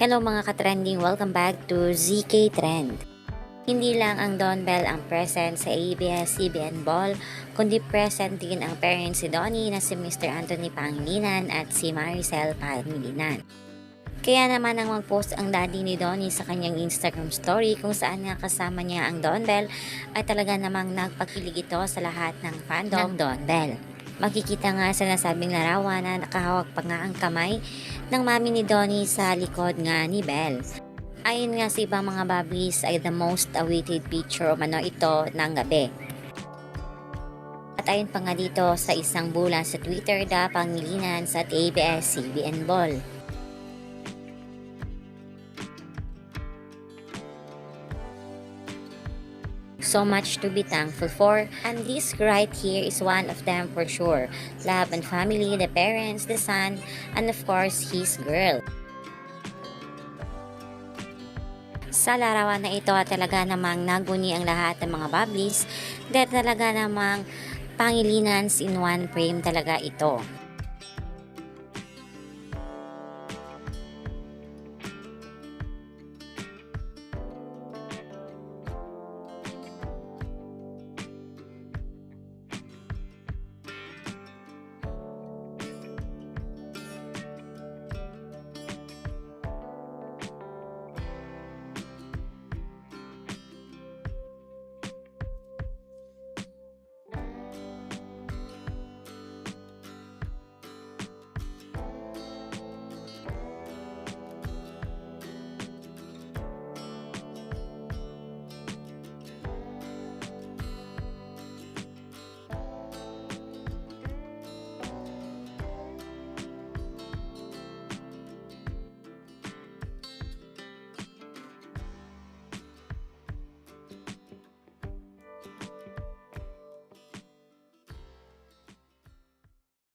Hello mga ka-trending, welcome back to ZK Trend. Hindi lang ang Don Bell ang present sa ABS-CBN Ball, kundi present din ang parents si Donnie na si Mr. Anthony Pangilinan at si Maricel Pangilinan. Kaya naman ang mag-post ang daddy ni Donnie sa kanyang Instagram story kung saan nga kasama niya ang Don Bell ay talaga namang nagpakilig ito sa lahat ng fandom ng Don Bell. Makikita nga sa nasabing larawan na nakahawak pa nga ang kamay ng mami ni Donnie sa likod nga ni Belle. Ayon nga sa ibang mga bablis ay the most awaited picture umano ito ng gabi. At ayon pa nga dito sa isang bulan sa Twitter da pangilinan sa ABS-CBN Ball. So much to be thankful for. And this right here is one of them for sure. Love and family, the parents, the son, and of course, his girl. Sa larawan na ito talaga namang naguni ang lahat ng mga bablis dahil talaga namang pangilinans in one frame talaga ito.